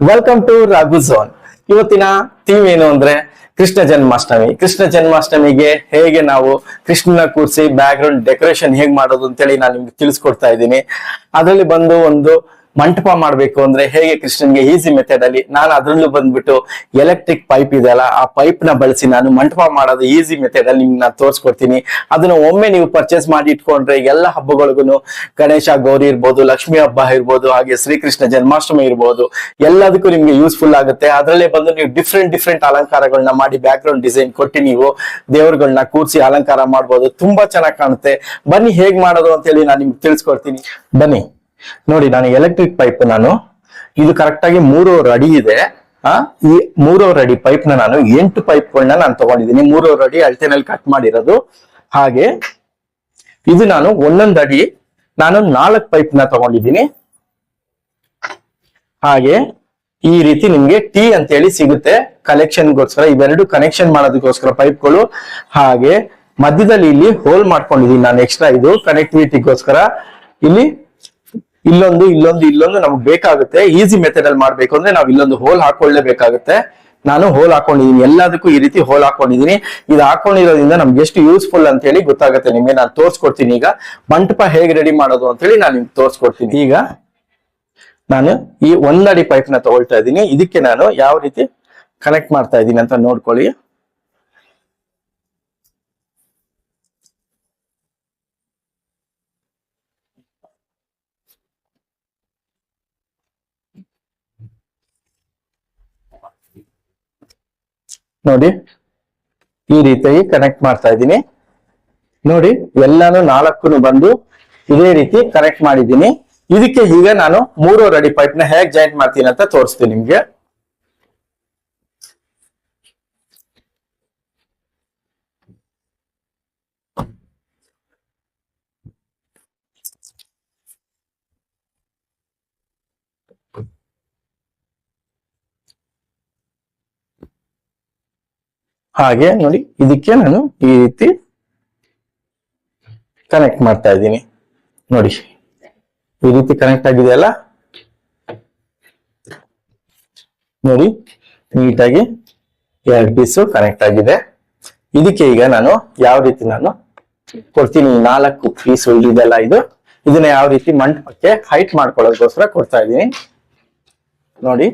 Welcome to Raghu zone ಇವತ್ತಿನ theme ಏನು ಅಂದ್ರೆ ಕೃಷ್ಣ ಜನ್ಮಾಷ್ಟಮಿ. ಕೃಷ್ಣ ಜನ್ಮಾಷ್ಟಮಿಗೆ ಹೇಗೆ ನಾವು ಕೃಷ್ಣನ ಕೂರಿಸಿ ಬ್ಯಾಕ್ ಗ್ರೌಂಡ್ ಡೆಕೋರೇಷನ್ ಹೇಗೆ ಮಾಡೋದು ಅಂತೇಳಿ ನಾನು ನಿಮ್ಗೆ ತಿಳಿಸ್ಕೊಡ್ತಾ ಇದ್ದೀನಿ. ಅದರಲ್ಲಿ ಬಂದು ಒಂದು ಮಂಟಪ ಮಾಡ್ಬೇಕು ಅಂದ್ರೆ ಹೇಗೆ ಕೃಷ್ಣನ್ಗೆ ಈಸಿ ಮೆಥಡ್ ಅಲ್ಲಿ ನಾನು ಅದ್ರಲ್ಲೂ ಬಂದ್ಬಿಟ್ಟು ಎಲೆಕ್ಟ್ರಿಕ್ ಪೈಪ್ ಇದೆಯಲ್ಲ, ಆ ಪೈಪ್ನ ಬಳಸಿ ನಾನು ಮಂಟಪ ಮಾಡೋದು ಈಸಿ ಮೆಥಡ್ ಅಲ್ಲಿ ನಿಮ್ಗೆ ನಾನು ತೋರಿಸ್ಕೊಡ್ತೀನಿ. ಅದನ್ನ ಒಮ್ಮೆ ನೀವು ಪರ್ಚೇಸ್ ಮಾಡಿ ಇಟ್ಕೊಂಡ್ರೆ ಎಲ್ಲ ಹಬ್ಬಗಳಿಗೂ ಗಣೇಶ, ಗೌರಿ ಇರ್ಬೋದು, ಲಕ್ಷ್ಮಿ ಹಬ್ಬ ಇರ್ಬೋದು, ಹಾಗೆ ಶ್ರೀಕೃಷ್ಣ ಜನ್ಮಾಷ್ಟಮಿ ಇರ್ಬೋದು, ಎಲ್ಲದಕ್ಕೂ ನಿಮ್ಗೆ ಯೂಸ್ಫುಲ್ ಆಗುತ್ತೆ. ಅದರಲ್ಲೇ ಬಂದು ನೀವು ಡಿಫ್ರೆಂಟ್ ಡಿಫ್ರೆಂಟ್ ಅಲಂಕಾರಗಳನ್ನ ಮಾಡಿ ಬ್ಯಾಕ್ ಗ್ರೌಂಡ್ ಡಿಸೈನ್ ಕೊಟ್ಟು ನೀವು ದೇವರುಗಳನ್ನ ಕೂರಿಸಿ ಅಲಂಕಾರ ಮಾಡ್ಬೋದು. ತುಂಬಾ ಚೆನ್ನಾಗಿ ಕಾಣುತ್ತೆ. ಬನ್ನಿ ಹೇಗ್ ಮಾಡೋದು ಅಂತ ಹೇಳಿ ನಾನು ನಿಮ್ಗೆ ತಿಳಿಸ್ಕೊಡ್ತೀನಿ. ಬನ್ನಿ. ನೋಡಿ, ನಾನು ಎಲೆಕ್ಟ್ರಿಕ್ ಪೈಪ್ ನಾನು, ಇದು ಕರೆಕ್ಟ್ ಆಗಿ ಮೂರುವರೆ ಅಡಿ ಇದೆ. ಆ, ಈ ಮೂರುವರೆ ಅಡಿ ಪೈಪ್ನ ನಾನು ಎಂಟು ಪೈಪ್ಗಳನ್ನ ನಾನು ತಗೊಂಡಿದ್ದೀನಿ. ಮೂರುವರೆ ಅಡಿ ಅಳತೆನಲ್ಲಿ ಕಟ್ ಮಾಡಿರೋದು. ಹಾಗೆ, ಇದು ನಾನು ಒಂದೊಂದ್ ಅಡಿ ನಾನು ನಾಲ್ಕು ಪೈಪ್ನ ತಗೊಂಡಿದ್ದೀನಿ. ಹಾಗೆ, ಈ ರೀತಿ ನಿಮ್ಗೆ ಟಿ ಅಂತೇಳಿ ಸಿಗುತ್ತೆ. ಕಲೆಕ್ಷನ್ಗೋಸ್ಕರ ಇವೆರಡು ಕನೆಕ್ಷನ್ ಮಾಡೋದಕ್ಕೋಸ್ಕರ ಪೈಪ್ಗಳು ಹಾಗೆ, ಮಧ್ಯದಲ್ಲಿ ಇಲ್ಲಿ ಹೋಲ್ ಮಾಡ್ಕೊಂಡಿದೀನಿ ನಾನು ಎಕ್ಸ್ಟ್ರಾ ಇದು. ಕನೆಕ್ಟಿವಿಟಿಗೋಸ್ಕರ ಇಲ್ಲಿ ಇಲ್ಲೊಂದು ಇಲ್ಲೊಂದು ಇಲ್ಲೊಂದು ನಮ್ಗೆ ಬೇಕಾಗುತ್ತೆ. ಈಸಿ ಮೆಥಡ್ ಅಲ್ಲಿ ಮಾಡ್ಬೇಕು ಅಂದ್ರೆ ನಾವು ಇಲ್ಲೊಂದು ಹೋಲ್ ಹಾಕೊಳ್ಳೇಬೇಕಾಗುತ್ತೆ. ನಾನು ಹೋಲ್ ಹಾಕೊಂಡಿದೀನಿ. ಎಲ್ಲದಕ್ಕೂ ಈ ರೀತಿ ಹೋಲ್ ಹಾಕೊಂಡಿದೀನಿ. ಇದು ಹಾಕೊಂಡಿರೋದ್ರಿಂದ ನಮ್ಗೆ ಎಷ್ಟು ಯೂಸ್ಫುಲ್ ಅಂತ ಹೇಳಿ ಗೊತ್ತಾಗುತ್ತೆ ನಿಮ್ಗೆ. ನಾನು ತೋರಿಸ್ಕೊಡ್ತೀನಿ ಈಗ. ಮಂಟಪ ಹೇಗೆ ರೆಡಿ ಮಾಡೋದು ಅಂತ ಹೇಳಿ ನಾನು ನಿಮ್ಗೆ ತೋರಿಸ್ಕೊಡ್ತೀನಿ. ಈಗ ನಾನು ಈ ಒಂದಡಿ ಪೈಪ್ನ ತಗೊಳ್ತಾ ಇದ್ದೀನಿ. ಇದಕ್ಕೆ ನಾನು ಯಾವ ರೀತಿ ಕನೆಕ್ಟ್ ಮಾಡ್ತಾ ಇದ್ದೀನಿ ಅಂತ ನೋಡ್ಕೊಳ್ಳಿ. ನೋಡಿ, ಈ ರೀತಿಯಾಗಿ ಕನೆಕ್ಟ್ ಮಾಡ್ತಾ ಇದ್ದೀನಿ. ನೋಡಿ, ಎಲ್ಲಾನು ನಾಲ್ಕು ಬಂದು ಇದೇ ರೀತಿ ಕನೆಕ್ಟ್ ಮಾಡಿದ್ದೀನಿ. ಇದಕ್ಕೆ ಈಗ ನಾನು ಮೂರು ರೆಡಿ ಪೈಪ್ನ ಹೇಗೆ ಜಾಯಿಂಟ್ ಮಾಡ್ತೀನಿ ಅಂತ ತೋರಿಸ್ತೀನಿ ನಿಮ್ಗೆ. ಹಾಗೆ ನೋಡಿ, ಇದಕ್ಕೆ ನಾನು ಈ ರೀತಿ ಕನೆಕ್ಟ್ ಮಾಡ್ತಾ ಇದ್ದೀನಿ. ನೋಡಿ, ಈ ರೀತಿ ಕನೆಕ್ಟ್ ಆಗಿದೆಯಲ್ಲ? ನೋಡಿ, ನೀಟಾಗಿ ಎರಡು ಪೀಸು ಕನೆಕ್ಟ್ ಆಗಿದೆ. ಇದಕ್ಕೆ ಈಗ ನಾನು ಯಾವ ರೀತಿ ನಾನು ಕೊಡ್ತೀನಿ? ನಾಲ್ಕು ಪೀಸು ಇದೆಲ್ಲ ಇದು. ಇದನ್ನ ಯಾವ ರೀತಿ ಮಂಟಪಕ್ಕೆ ಹೈಟ್ ಮಾಡ್ಕೊಳ್ಳೋದಕ್ಕೋಸ್ಕರ ಕೊಡ್ತಾ ಇದ್ದೀನಿ. ನೋಡಿ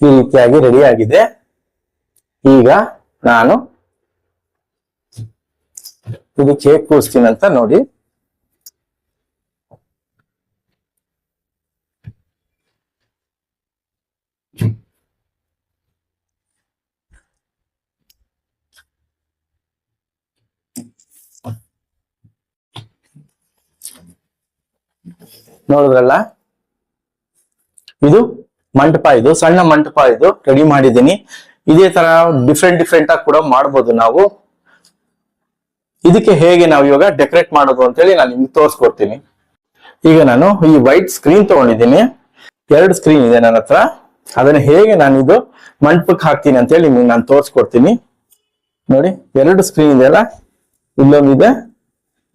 ಈ ರೀತಿಯಾಗಿ ರೆಡಿ ಆಗಿದೆ. ಈಗ ನಾನು ಇದು ಕೇಕ್ ಕೂರಿಸ್ತೀನಿ ಅಂತ ನೋಡಿ. ನೋಡಿದ್ರಲ್ಲ? ಇದು ಮಂಟಪ ಇದು, ಸಣ್ಣ ಮಂಟಪ ಇದು ರೆಡಿ ಮಾಡಿದ್ದೀನಿ. ಇದೇ ತರ ಡಿಫ್ರೆಂಟ್ ಡಿಫ್ರೆಂಟ್ ಆಗಿ ಕೂಡ ಮಾಡ್ಬೋದು ನಾವು. ಇದಕ್ಕೆ ಹೇಗೆ ನಾವು ಇವಾಗ ಡೆಕೋರೇಟ್ ಮಾಡೋದು ಅಂತೇಳಿ ನಾನು ನಿಮ್ಗೆ ತೋರಿಸ್ಕೊಡ್ತೀನಿ. ಈಗ ನಾನು ಈ ವೈಟ್ ಸ್ಕ್ರೀನ್ ತಗೊಂಡಿದ್ದೀನಿ. ಎರಡು ಸ್ಕ್ರೀನ್ ಇದೆ ನನ್ನ ಹತ್ರ. ಅದನ್ನ ಹೇಗೆ ನಾನು ಇದು ಮಂಟಪಕ್ಕೆ ಹಾಕ್ತೀನಿ ಅಂತೇಳಿ ನಿಮ್ಗೆ ನಾನು ತೋರಿಸ್ಕೊಡ್ತೀನಿ. ನೋಡಿ, ಎರಡು ಸ್ಕ್ರೀನ್ ಇದೆ ಅಲ್ಲ? ಇಲ್ಲೊಂದಿದೆ.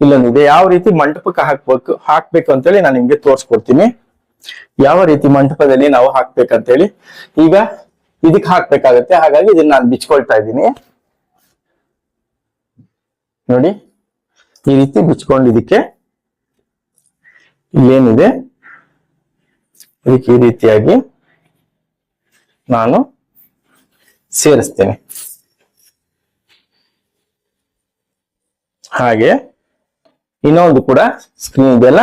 ಇಲ್ಲೊಂದಿದೆ. ಯಾವ ರೀತಿ ಮಂಟಪಕ್ಕೆ ಹಾಕ್ಬೇಕು ಹಾಕ್ಬೇಕು ಅಂತೇಳಿ ನಾನು ನಿಮ್ಗೆ ತೋರಿಸ್ಕೊಡ್ತೀನಿ. ಯಾವ ರೀತಿ ಮಂಟಪದಲ್ಲಿ ನಾವು ಹಾಕ್ಬೇಕಂತೇಳಿ ಈಗ ಇದಕ್ಕೆ ಹಾಕ್ಬೇಕಾಗತ್ತೆ. ಹಾಗಾಗಿ ಇದನ್ನ ನಾನು ಬಿಚ್ಕೊಳ್ತಾ ಇದ್ದೀನಿ. ನೋಡಿ, ಈ ರೀತಿ ಬಿಚ್ಕೊಂಡು ಇದಕ್ಕೆ ಇಲ್ಲೇನಿದೆ. ಇದಕ್ಕೆ ಈ ರೀತಿಯಾಗಿ ನಾನು ಸೇರಿಸ್ತೇನೆ. ಹಾಗೆ ಇನ್ನೊಂದು ಕೂಡ ಸ್ಕ್ರೀನ್ ಇದೆಯಲ್ಲ?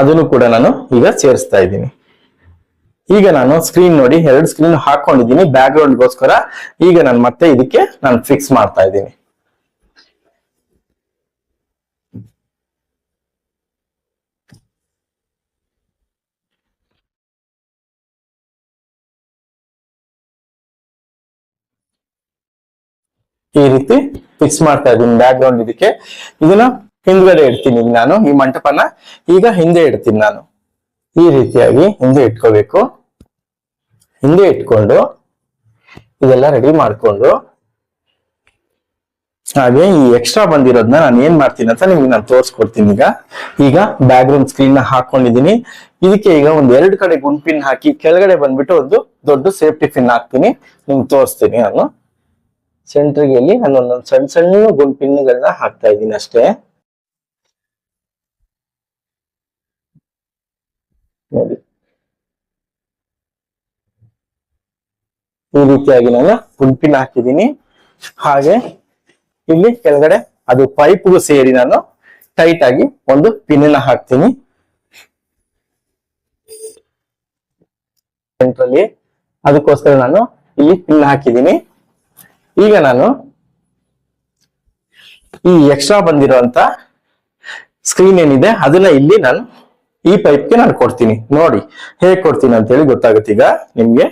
ಅದನ್ನು ಕೂಡ ನಾನು ಈಗ ಸೇರಿಸ್ತಾ ಇದ್ದೀನಿ. ಈಗ ನಾನು ಸ್ಕ್ರೀನ್ ನೋಡಿ, ಎರಡು ಸ್ಕ್ರೀನ್ ಹಾಕೊಂಡಿದ್ದೀನಿ. ಬ್ಯಾಕ್ ಗ್ರೌಂಡ್ಗೋಸ್ಕರ ಈಗ ನಾನು ಮತ್ತೆ ಇದಕ್ಕೆ ನಾನು ಫಿಕ್ಸ್ ಮಾಡ್ತಾ ಇದ್ದೀನಿ. ಈ ರೀತಿ ಫಿಕ್ಸ್ ಮಾಡ್ತಾ ಇದ್ದೀನಿ ಬ್ಯಾಕ್ ಗ್ರೌಂಡ್ ಇದಕ್ಕೆ. ಇದನ್ನ ಹಿಂದ್ಗಡೆ ಇಡ್ತೀನಿ ಈಗ ನಾನು ಈ ಮಂಟಪನ. ಈಗ ಹಿಂದೆ ಇಡ್ತೀನಿ ನಾನು. ಈ ರೀತಿಯಾಗಿ ಹಿಂದೆ ಇಟ್ಕೋಬೇಕು. ಹಿಂದೆ ಇಟ್ಕೊಂಡು ಇದೆಲ್ಲ ರೆಡಿ ಮಾಡಿಕೊಂಡು ಹಾಗೆ ಈ ಎಕ್ಸ್ಟ್ರಾ ಬಂದಿರೋದನ್ನ ನಾನು ಏನ್ ಮಾಡ್ತೀನಿ ಅಂತ ನಿಮ್ಗೆ ನಾನು ತೋರಿಸ್ಕೊಡ್ತೀನಿ ಈಗ. ಈಗ ಬ್ಯಾಕ್ ಗ್ರೌಂಡ್ ಸ್ಕ್ರೀನ್ನ ಹಾಕೊಂಡಿದೀನಿ ಇದಕ್ಕೆ ಈಗ ಒಂದ್ ಎರಡು ಕಡೆ ಗುಂಪಿನ್ ಹಾಕಿ ಕೆಳಗಡೆ ಬಂದ್ಬಿಟ್ಟು ಒಂದು ದೊಡ್ಡ ಸೇಫ್ಟಿ ಪಿನ್ ಹಾಕ್ತೀನಿ. ನಿಮ್ಗೆ ತೋರಿಸ್ತೀನಿ ನಾನು. ಸೆಂಟ್ರಿಗೆ ನಾನು ಒಂದೊಂದು ಸಣ್ಣ ಸಣ್ಣ ಗುಂಪಿನ್ಗಳನ್ನ ಹಾಕ್ತಾ ಇದ್ದೀನಿ ಅಷ್ಟೇ ನೋಡಿ ಈ ರೀತಿಯಾಗಿ ನಾನು ಪಿನ್ ಹಾಕಿದ್ದೀನಿ. ಹಾಗೆ ಇಲ್ಲಿ ಕೆಳಗಡೆ ಅದು ಪೈಪ್ಗೂ ಸೇರಿ ನಾನು ಟೈಟ್ ಆಗಿ ಒಂದು ಪಿನ್ನ ಹಾಕ್ತೀನಿ. ಸೆಂಟ್ರಲ್ಲಿ ಅದಕ್ಕೋಸ್ಕರ ನಾನು ಇಲ್ಲಿ ಪಿನ್ ಹಾಕಿದ್ದೀನಿ. ಈಗ ನಾನು ಈ ಎಕ್ಸ್ಟ್ರಾ ಬಂದಿರುವಂತ ಸ್ಕ್ರೀನ್ ಏನಿದೆ ಅದನ್ನ ಇಲ್ಲಿ ನಾನು ಈ ಪೈಪ್ಗೆ ನಾನು ಕೊಡ್ತೀನಿ. ನೋಡಿ ಹೇಗೆ ಕೊಡ್ತೀನಿ ಅಂತ ಹೇಳಿ ಗೊತ್ತಾಗುತ್ತೆ ಈಗ ನಿಮ್ಗೆ.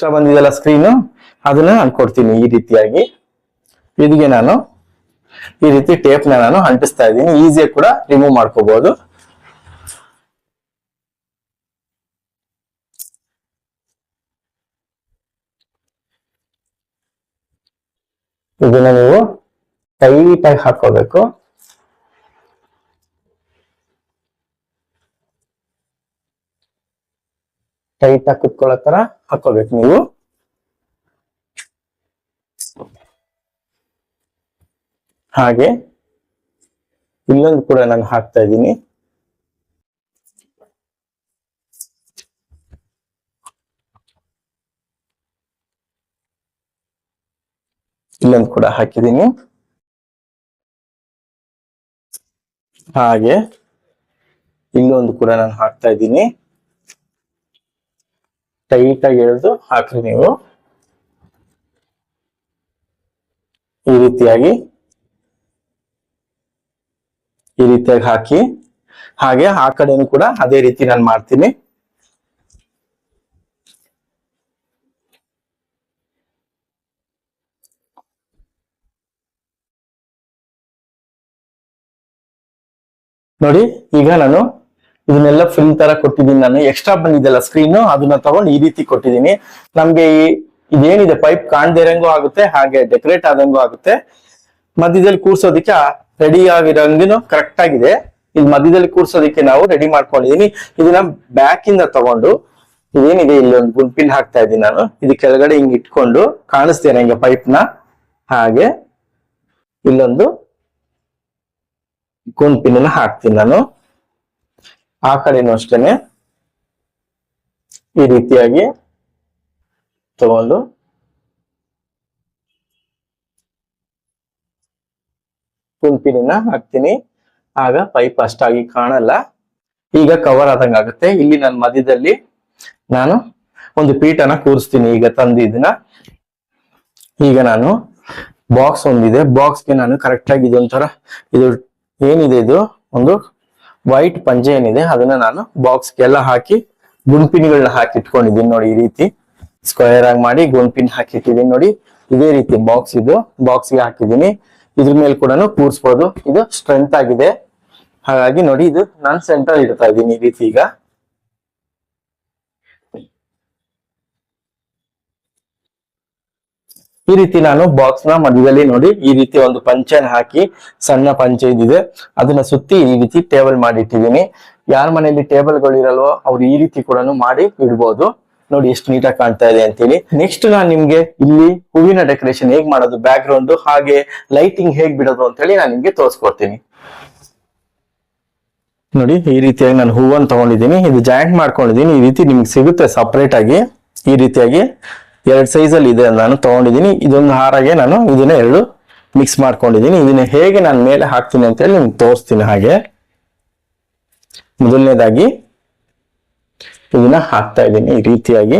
ಎಕ್ಸ್ಟ್ರಾ ಬಂದಿದೆಯಲ್ಲ ಸ್ಕ್ರೀನು ಅದನ್ನ ನಾನು ಕೊಡ್ತೀನಿ ಈ ರೀತಿಯಾಗಿ. ಇದಕ್ಕೆ ನಾನು ಈ ರೀತಿ ಟೇಪ್ನ ನಾನು ಅಂಟಿಸ್ತಾ ಇದ್ದೀನಿ. ಈಸಿಯಾಗಿ ಕೂಡ ರಿಮೂವ್ ಮಾಡ್ಕೋಬಹುದು ಇದನ್ನ ನೀವು ಟೈಟ್ ಆಗಿ ಹಾಕೋಬೇಕು ಟೈಟ್ ಆಗಿ ಕುತ್ಕೊಳ್ಳೋ ತರ ಹಾಕೋಬೇಕು ನೀವು. ಹಾಗೆ ಇಲ್ಲೊಂದು ಕೂಡ ನಾನು ಹಾಕ್ತಾ ಇದ್ದೀನಿ. ಇಲ್ಲೊಂದು ಕೂಡ ಹಾಕಿದ್ದೀನಿ. ಹಾಗೆ ಇಲ್ಲೊಂದು ಕೂಡ ನಾನು ಹಾಕ್ತಾ ಇದ್ದೀನಿ. ಟೈಟ್ ಆಗಿ ಎಳೆದು ಹಾಕ್ರಿ ನೀವು. ಈ ರೀತಿಯಾಗಿ ಈ ರೀತಿಯಾಗಿ ಹಾಕಿ, ಹಾಗೆ ಆ ಕಡೆನು ಕೂಡ ಅದೇ ರೀತಿ ನಾನು ಮಾಡ್ತೀನಿ. ನೋಡಿ, ಈಗ ನಾನು ಇದನ್ನೆಲ್ಲ ಫಿಲ್ಮ್ ತರ ಕೊಟ್ಟಿದ್ದೀನಿ ನಾನು. ಎಕ್ಸ್ಟ್ರಾ ಬಂದಿದ್ದೆಲ್ಲ ಸ್ಕ್ರೀನ್ ಅದನ್ನ ತಗೊಂಡು ಈ ರೀತಿ ಕೊಟ್ಟಿದ್ದೀನಿ. ನಮ್ಗೆ ಈ, ಇದೇನಿದೆ ಪೈಪ್ ಕಾಣದೇ ಇರಂಗೂ ಆಗುತ್ತೆ, ಹಾಗೆ ಡೆಕೋರೇಟ್ ಆದಂಗೂ ಆಗುತ್ತೆ. ಮಧ್ಯದಲ್ಲಿ ಕೂರ್ಸೋದಿಕ್ಕೆ ರೆಡಿ ಆಗಿರಂಗೂ ಕರೆಕ್ಟ್ ಆಗಿದೆ. ಇಲ್ಲಿ ಮಧ್ಯದಲ್ಲಿ ಕೂರ್ಸೋದಿಕ್ಕೆ ನಾವು ರೆಡಿ ಮಾಡ್ಕೊಂಡಿದೀನಿ. ಇದನ್ನ ಬ್ಯಾಕ್ ಇಂದ ತಗೊಂಡು, ಇದೇನಿದೆ, ಇಲ್ಲಿ ಒಂದು ಗುಂಪಿನ ಹಾಕ್ತಾ ಇದ್ದೀನಿ ನಾನು. ಇದು ಕೆಳಗಡೆ ಹಿಂಗ್ ಇಟ್ಕೊಂಡು ಕಾಣಿಸ್ತೇನೆ ಹಿಂಗೆ ಪೈಪ್ನ. ಹಾಗೆ ಇಲ್ಲೊಂದು ಗುಂಪಿನ ಹಾಕ್ತೀನಿ ನಾನು. ಆ ಕಡೆನೂ ಅಷ್ಟೇನೆ ಈ ರೀತಿಯಾಗಿ ತಗೊಂಡು ಕುಂಪಿನ ಹಾಕ್ತೀನಿ. ಆಗ ಪೈಪ್ ಅಷ್ಟಾಗಿ ಕಾಣಲ್ಲ. ಈಗ ಕವರ್ ಆದಂಗ ಆಗುತ್ತೆ. ಇಲ್ಲಿ ನನ್ನ ಮಧ್ಯದಲ್ಲಿ ನಾನು ಒಂದು ಪೀಠನ ಕೂರಿಸ್ತೀನಿ. ಈಗ ತಂದು ಈಗ ನಾನು ಬಾಕ್ಸ್ ಒಂದಿದೆ. ಬಾಕ್ಸ್ಗೆ ನಾನು ಕರೆಕ್ಟ್ ಆಗಿ ಇದೊಂಥರ ಇದು ಏನಿದೆ ಇದು? ಒಂದು ವೈಟ್ ಪಂಜೆ ಏನಿದೆ, ಅದನ್ನ ನಾನು ಬಾಕ್ಸ್ ಬಾಕ್ಸ್ಗೆಲ್ಲ ಹಾಕಿ ಗುಂಪಿನ್ಗಳನ್ನ ಹಾಕಿ ಇಟ್ಕೊಂಡಿದ್ದೀನಿ ನೋಡಿ ಈ ರೀತಿ. ಸ್ಕ್ವೇರ್ ಆಗಿ ಮಾಡಿ ಗುಂಪಿನ್ ಹಾಕಿಟ್ಟಿದ್ದೀನಿ ನೋಡಿ. ಇದೇ ರೀತಿ ಬಾಕ್ಸ್ ಇದು. ಬಾಕ್ಸ್ಗೆ ಹಾಕಿದ್ದೀನಿ. ಇದ್ರ ಮೇಲೆ ಕೂಡ ಕೂರಿಸ್ಬೋದು. ಇದು ಸ್ಟ್ರೆಂತ್ ಆಗಿದೆ. ಹಾಗಾಗಿ ನೋಡಿ ಇದು ನಾನು ಸೆಂಟರ್ ಇಡ್ತಾ ಇದ್ದೀನಿ ಈ ರೀತಿ ಈಗ. ಈ ರೀತಿ ನಾನು ಬಾಕ್ಸ್ನ ಮಧ್ಯದಲ್ಲಿ ನೋಡಿ ಈ ರೀತಿ ಒಂದು ಪಂಚೆನ ಹಾಕಿ ಸಣ್ಣ ಪಂಚೆ ಇದಿದೆ ಅದನ್ನ ಸುತ್ತಿ ಈ ರೀತಿ ಟೇಬಲ್ ಮಾಡಿ ಇಟ್ಟಿದ್ದೀನಿ ಯಾರ ಮನೆಯಲ್ಲಿ ಟೇಬಲ್ಗಳು ಇರಲ್ವೋ ಅವ್ರು ಈ ರೀತಿ ಕೂಡ ಮಾಡಿ ಇಡ್ಬೋದು. ನೋಡಿ ಎಷ್ಟು ನೀಟಾಗಿ ಕಾಣ್ತಾ ಇದೆ ಅಂತೇಳಿ ನೆಕ್ಸ್ಟ್ ನಾನು ನಿಮ್ಗೆ ಇಲ್ಲಿ ಹೂವಿನ ಡೆಕೋರೇಷನ್ ಹೇಗ್ ಮಾಡೋದು ಬ್ಯಾಕ್ ಗ್ರೌಂಡ್ ಹಾಗೆ ಲೈಟಿಂಗ್ ಹೇಗ್ ಬಿಡೋದು ಅಂತ ಹೇಳಿ ನಾನು ನಿಮ್ಗೆ ತೋರಿಸ್ಕೊಡ್ತೀನಿ. ನೋಡಿ ಈ ರೀತಿಯಾಗಿ ನಾನು ಹೂವನ್ನು ತಗೊಂಡಿದ್ದೀನಿ. ಇದು ಜಾಯಿಂಟ್ ಮಾಡ್ಕೊಂಡಿದ್ದೀನಿ. ಈ ರೀತಿ ನಿಮ್ಗೆ ಸಿಗುತ್ತೆ ಸಪ್ರೇಟ್ ಆಗಿ. ಈ ರೀತಿಯಾಗಿ ಎರಡು ಸೈಜಲ್ಲಿ ಇದೆ ನಾನು ತೊಗೊಂಡಿದ್ದೀನಿ. ಇದೊಂದು ಹಾರಾಗೆ ನಾನು ಇದನ್ನ ಎರಡು ಮಿಕ್ಸ್ ಮಾಡ್ಕೊಂಡಿದ್ದೀನಿ. ಇದನ್ನ ಹೇಗೆ ನಾನು ಮೇಲೆ ಹಾಕ್ತೀನಿ ಅಂತ ಹೇಳಿ ನಿಮ್ಗೆ ತೋರಿಸ್ತೀನಿ ಹಾಗೆ. ಮೊದಲನೇದಾಗಿ ಇದನ್ನ ಹಾಕ್ತಾ ಇದ್ದೀನಿ ಈ ರೀತಿಯಾಗಿ.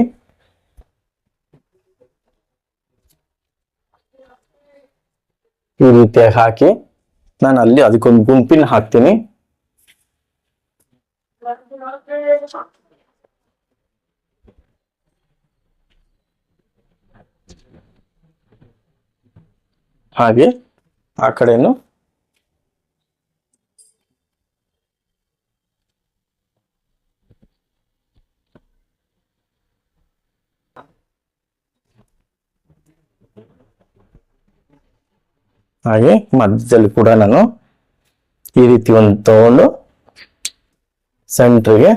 ಈ ರೀತಿಯಾಗಿ ಹಾಕಿ ನಾನು ಅಲ್ಲಿ ಅದಕ್ಕೊಂದು ಗುಂಪಿನ ಹಾಕ್ತೀನಿ. ಹಾಗೆ ಆ ಕಡೆಯನ್ನು ಹಾಗೆ ಮಧ್ಯದಲ್ಲಿ ಕೂಡ ನಾನು ಈ ರೀತಿ ಒಂದು ತಗೊಂಡು ಸೆಂಟ್ರಿಗೆ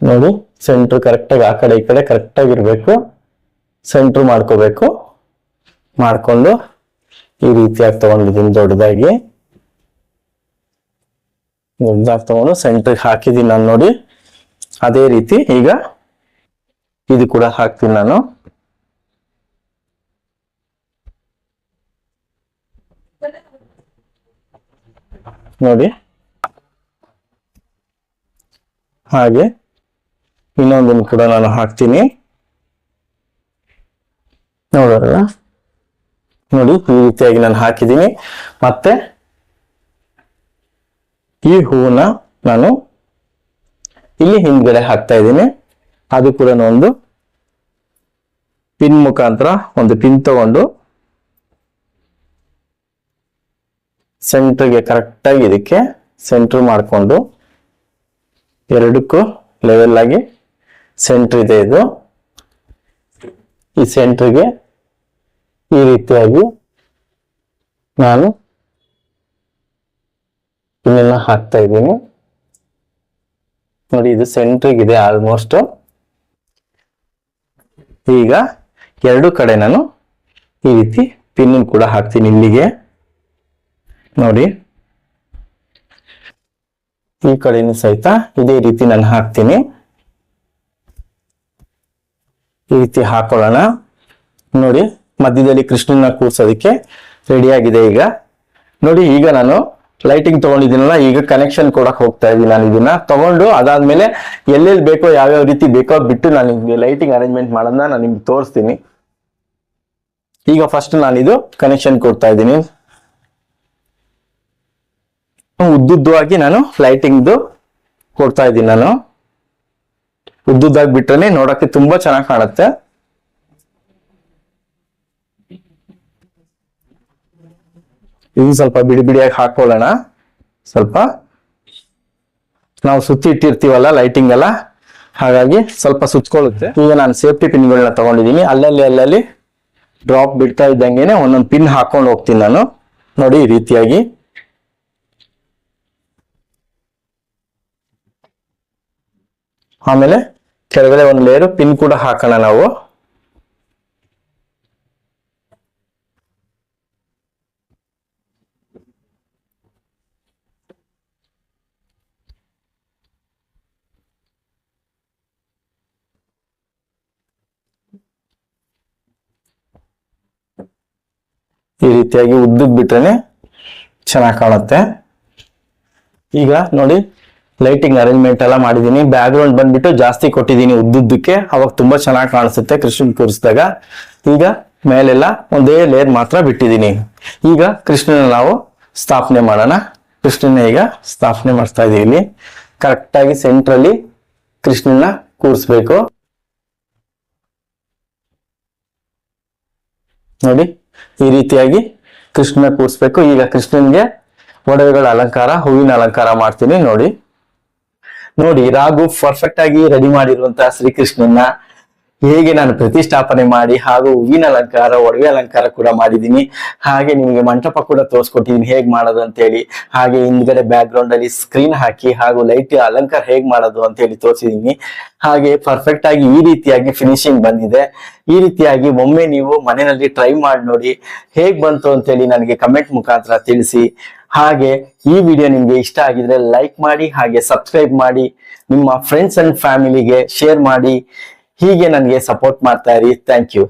ನೋಡಿ ಸೆಂಟ್ರ್ ಕರೆಕ್ಟಾಗಿ ಆ ಕಡೆ ಈ ಕಡೆ ಕರೆಕ್ಟಾಗಿ ಇರಬೇಕು ಸೆಂಟ್ರ್ ಮಾಡ್ಕೋಬೇಕು. ಮಾಡ್ಕೊಂಡು ಈ ರೀತಿಯಾಗಿ ತಗೊಂಡಿದ್ದೀನಿ ದೊಡ್ಡದಾಗಿ ದೊಡ್ಡದಾಗಿ ತಗೊಂಡು ಸೆಂಟ್ರಿಗೆ ಹಾಕಿದ್ದೀನಿ ನಾನು ನೋಡಿ. ಅದೇ ರೀತಿ ಈಗ ಇದು ಕೂಡ ಹಾಕ್ತೀನಿ ನಾನು. ನೋಡಿ. ಹಾಗೆ ಇನ್ನೊಂದನ್ನು ಕೂಡ ನಾನು ಹಾಕ್ತೀನಿ. ನೋಡೋಣ. ನೋಡಿ ಈ ರೀತಿಯಾಗಿ ನಾನು ಹಾಕಿದ್ದೀನಿ. ಮತ್ತೆ ಈ ಹೂವನ್ನ ನಾನು ಇಲ್ಲಿ ಹಿಂದ್ಗಡೆ ಹಾಕ್ತಾ ಇದ್ದೀನಿ. ಅದು ಕೂಡ ಒಂದು ಪಿನ್ ಮುಖಾಂತರ ಒಂದು ಪಿನ್ ತಗೊಂಡು ಸೆಂಟ್ರಿಗೆ ಕರೆಕ್ಟಾಗಿ ಇದಕ್ಕೆ ಸೆಂಟ್ರ್ ಮಾಡಿಕೊಂಡು ಎರಡಕ್ಕೂ ಲೆವೆಲ್ ಆಗಿ ಸೆಂಟ್ರ್ ಇದೆ ಇದು. ಈ ಸೆಂಟ್ರಿಗೆ ಈ ರೀತಿಯಾಗಿ ನಾನು ಇನ್ನೆಲ್ಲ ಹಾಕ್ತಾ ಇದ್ದೀನಿ. ನೋಡಿ, ಇದು ಸೆಂಟ್ರಿಗೆ ಇದೆ ಆಲ್ಮೋಸ್ಟ್ ಈಗ ಎರಡು ಕಡೆ ನಾನು ಈ ರೀತಿ ಪಿನ್ ಕೂಡ ಹಾಕ್ತೀನಿ ಇಲ್ಲಿಗೆ. ನೋಡಿ, ಈ ಕಡೆನೂ ಸಹಿತ ಇದೇ ರೀತಿ ನಾನು ಹಾಕ್ತೀನಿ. ಈ ರೀತಿ ಹಾಕೊಳ್ಳೋಣ. ನೋಡಿ ಮಧ್ಯದಲ್ಲಿ ಕೃಷ್ಣನ ಕೂರ್ಸೋದಕ್ಕೆ ರೆಡಿ ಆಗಿದೆ ಈಗ. ನೋಡಿ, ಈಗ ನಾನು ಲೈಟಿಂಗ್ ತಗೊಂಡಿದ್ದೀನಲ್ಲ, ಈಗ ಕನೆಕ್ಷನ್ ಕೊಡಕ್ ಹೋಗ್ತಾ ಇದ್ದೀನಿ ನಾನು ಇದನ್ನ. ತಗೊಂಡು ಅದಾದ್ಮೇಲೆ ಎಲ್ಲೆಲ್ಲಿ ಬೇಕೋ ಯಾವ್ಯಾವ ರೀತಿ ಬೇಕೋ ಬಿಟ್ಟು ನಾನು ನಿಮ್ಗೆ ಲೈಟಿಂಗ್ ಅರೇಂಜ್ಮೆಂಟ್ ಮಾಡೋದನ್ನ ನಾನು ನಿಮ್ಗೆ ತೋರಿಸ್ತೀನಿ. ಈಗ ಫಸ್ಟ್ ನಾನು ಇದು ಕನೆಕ್ಷನ್ ಕೊಡ್ತಾ ಇದ್ದೀನಿ. ಉದ್ದುದ್ದವಾಗಿ ನಾನು ಲೈಟಿಂಗ್ದು ಕೊಡ್ತಾ ಇದ್ದೀನಿ ನಾನು. ಉದ್ದುದ್ದಾಗಿ ಬಿಟ್ರೆ ನೋಡಕ್ಕೆ ತುಂಬಾ ಚೆನ್ನಾಗಿ ಕಾಣುತ್ತೆ. ಇದು ಸ್ವಲ್ಪ ಬಿಡಿ ಬಿಡಿಯಾಗಿ ಹಾಕೊಳ್ಳೋಣ. ಸ್ವಲ್ಪ ನಾವು ಸುತ್ತಿ ಇಟ್ಟಿರ್ತೀವಲ್ಲ ಲೈಟಿಂಗ್ ಎಲ್ಲ? ಹಾಗಾಗಿ ಸ್ವಲ್ಪ ಸುತ್ತಕೊಳ್ಳುತ್ತೆ ಈಗ ನಾನು ಸೇಫ್ಟಿ ಪಿನ್ಗಳನ್ನ ತಗೊಂಡಿದ್ದೀನಿ. ಅಲ್ಲಲ್ಲಿ ಅಲ್ಲಲ್ಲಿ ಡ್ರಾಪ್ ಬಿಡ್ತಾ ಇದ್ದಂಗೆನೆ ಒಂದೊಂದು ಪಿನ್ ಹಾಕೊಂಡು ಹೋಗ್ತೀನಿ ನಾನು. ನೋಡಿ, ಈ ರೀತಿಯಾಗಿ. ಆಮೇಲೆ ಕೆಳಗಡೆ ಒಂದು ಲೇಯರ್ ಪಿನ್ ಕೂಡ ಹಾಕೋಣ ನಾವು. ಈ ರೀತಿಯಾಗಿ ಉದ್ದಕ್ ಬಿಟ್ರೆ ಚೆನ್ನಾಗಿ ಕಾಣುತ್ತೆ. ಈಗ ನೋಡಿ ಲೈಟಿಂಗ್ ಅರೇಂಜ್ಮೆಂಟ್ ಎಲ್ಲ ಮಾಡಿದ್ದೀನಿ ಬ್ಯಾಕ್ ಗ್ರೌಂಡ್ ಬಂದ್ಬಿಟ್ಟು ಜಾಸ್ತಿ ಕೊಟ್ಟಿದ್ದೀನಿ ಉದ್ದುದ್ದಕ್ಕೆ. ಅವಾಗ ತುಂಬಾ ಚೆನ್ನಾಗಿ ಕಾಣಿಸುತ್ತೆ ಕೃಷ್ಣನ್ ಕೂರಿಸಿದಾಗ. ಈಗ ಮೇಲೆಲ್ಲ ಒಂದೇ ಲೇಯರ್ ಮಾತ್ರ ಬಿಟ್ಟಿದ್ದೀನಿ ಈಗ ಕೃಷ್ಣನ ನಾವು ಸ್ಥಾಪನೆ ಮಾಡೋಣ. ಕೃಷ್ಣನ ಈಗ ಸ್ಥಾಪನೆ ಮಾಡ್ತಾ ಇದೀವಿ ಇಲ್ಲಿ ಕರೆಕ್ಟ್ ಆಗಿ ಸೆಂಟ್ರಲ್ಲಿ ಕೃಷ್ಣನ ಕೂರಿಸ್ಬೇಕು. ನೋಡಿ ಈ ರೀತಿಯಾಗಿ ಕೃಷ್ಣನ ಕೂರಿಸ್ಬೇಕು. ಈಗ ಕೃಷ್ಣನ್ಗೆ ಒಡವೆಗಳ ಅಲಂಕಾರ, ಹೂವಿನ ಅಲಂಕಾರ ಮಾಡ್ತೀನಿ ನೋಡಿ. ನೋಡಿ, ರಾಘು ಪರ್ಫೆಕ್ಟ್ ಆಗಿ ರೆಡಿ ಮಾಡಿರುವಂತಹ ಶ್ರೀಕೃಷ್ಣನ್ನ ಹೇಗೆ ನಾನು ಪ್ರತಿಷ್ಠಾಪನೆ ಮಾಡಿ ಹಾಗೂ ಹೂವಿನ ಅಲಂಕಾರ, ಒಡವೆ ಅಲಂಕಾರ ಕೂಡ ಮಾಡಿದ್ದೀನಿ. ಹಾಗೆ ನಿಮಗೆ ಮಂಟಪ ಕೂಡ ತೋರಿಸ್ಕೊಟ್ಟಿದ್ದೀನಿ. ಹೇಗೆ ಮಾಡೋದು ಅಂತೇಳಿ. ಹಾಗೆ ಹಿಂದ್ಗಡೆ ಬ್ಯಾಕ್ ಗ್ರೌಂಡ್ ಅಲ್ಲಿ ಸ್ಕ್ರೀನ್ ಹಾಕಿ ಹಾಗೂ ಲೈಟ್ ಅಲಂಕಾರ ಹೇಗೆ ಮಾಡೋದು ಅಂತ ಹೇಳಿ ತೋರಿಸಿದ್ದೀನಿ. ಹಾಗೆ ಪರ್ಫೆಕ್ಟ್ ಆಗಿ ಈ ರೀತಿಯಾಗಿ ಫಿನಿಶಿಂಗ್ ಬಂದಿದೆ. ಈ ರೀತಿಯಾಗಿ ಒಮ್ಮೆ ನೀವು ಮನೆಯಲ್ಲಿ ಟ್ರೈ ಮಾಡಿ ನೋಡಿ ಹೇಗೆ ಬಂತು ಅಂತೇಳಿ ನನಗೆ ಕಮೆಂಟ್ ಮುಖಾಂತರ ತಿಳಿಸಿ. ಹಾಗೆ ಈ ವಿಡಿಯೋ ನಿಮಗೆ ಇಷ್ಟ ಆಗಿದ್ರೆ ಲೈಕ್ ಮಾಡಿ, ಹಾಗೆ ಸಬ್ಸ್ಕ್ರೈಬ್ ಮಾಡಿ, ನಿಮ್ಮ ಫ್ರೆಂಡ್ಸ್ ಅಂಡ್ ಫ್ಯಾಮಿಲಿಗೆ ಶೇರ್ ಮಾಡಿ. ಹೀಗೆ ನನಗೆ ಸಪೋರ್ಟ್ ಮಾಡ್ತಾ ಇರಿ. Thank you